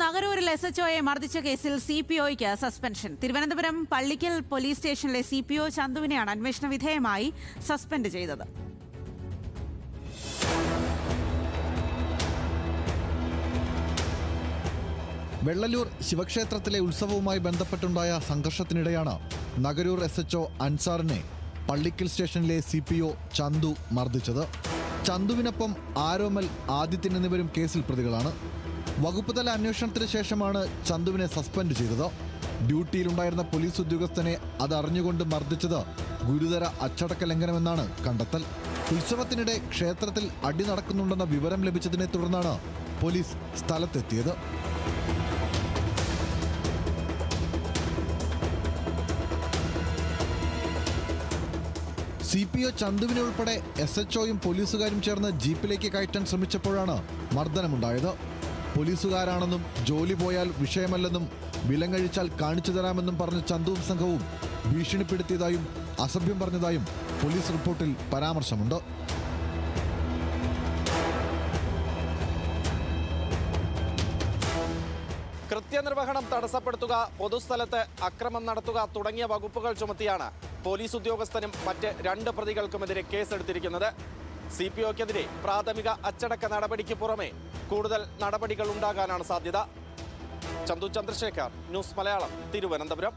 നഗരൂരിൽ S H ഒയെ മർദ്ദിച്ച കേസിൽ സി പി ഒയ്ക്ക് സസ്പെൻഷൻ തിരുവനന്തപുരം പള്ളിക്കൽ പോലീസ് സ്റ്റേഷനിലെ സി പി ഒ ചന്തുവിനെയാണ് അന്വേഷണ വിധേയമായി സസ്പെൻഡ് ചെയ്തത്. വെള്ളലൂർ ശിവക്ഷേത്രത്തിലെ ഉത്സവവുമായി ബന്ധപ്പെട്ടുണ്ടായ സംഘർഷത്തിനിടെയാണ് നഗരൂർ എസ് എച്ച് ഒ അൻസാറിനെ പള്ളിക്കൽ സ്റ്റേഷനിലെ സി പി ഒ ചന്തു മർദ്ദിച്ചത്. ചന്തുവിനൊപ്പം ആരോമൽ ആദിത്യൻ എന്നിവരും കേസിൽ പ്രതികളാണ്. വകുപ്പ് തല അന്വേഷണത്തിന് ശേഷമാണ് ചന്തുവിനെ സസ്പെൻഡ് ചെയ്തത്. ഡ്യൂട്ടിയിലുണ്ടായിരുന്ന പോലീസ് ഉദ്യോഗസ്ഥനെ അതറിഞ്ഞുകൊണ്ട് മർദ്ദിച്ചത് ഗുരുതര അച്ചടക്ക ലംഘനമെന്നാണ് കണ്ടെത്തൽ. ഉത്സവത്തിനിടെ ക്ഷേത്രത്തിൽ അടി നടക്കുന്നുണ്ടെന്ന വിവരം ലഭിച്ചതിനെ തുടർന്നാണ് പോലീസ് സ്ഥലത്തെത്തിയത്. സി പി ഒ ചന്തുവിനെ ഉൾപ്പെടെ എസ് എച്ച്ഒയും പോലീസുകാരും ചേർന്ന് ജീപ്പിലേക്ക് കയറ്റാൻ ശ്രമിച്ചപ്പോഴാണ് മർദ്ദനമുണ്ടായത്. പോലീസുകാരാണെന്നും ജോലി പോയാൽ വിഷയമല്ലെന്നും വിലങ്ങഴിച്ചാൽ കാണിച്ചു തരാമെന്നും പറഞ്ഞ ചന്തുവും സംഘവും ഭീഷണിപ്പെടുത്തിയതായും അസഭ്യം പറഞ്ഞതായും പോലീസ് റിപ്പോർട്ടിൽ പരാമർശമുണ്ട്. കൃത്യനിർവഹണം തടസ്സപ്പെടുത്തുക പൊതുസ്ഥലത്ത് അക്രമം നടത്തുക തുടങ്ങിയ വകുപ്പുകൾ ചുമത്തിയാണ് പോലീസ് ഉദ്യോഗസ്ഥനും മറ്റ് രണ്ട് പ്രതികൾക്കുമെതിരെ കേസെടുത്തിരിക്കുന്നത്. സി പി ഒക്കെതിരെ പ്രാഥമിക അച്ചടക്ക നടപടിക്ക് പുറമെ കൂടുതൽ നടപടികൾ ഉണ്ടാകാനാണ് സാധ്യത. ചന്തു ചന്ദ്രശേഖർ ന്യൂസ് മലയാളം തിരുവനന്തപുരം.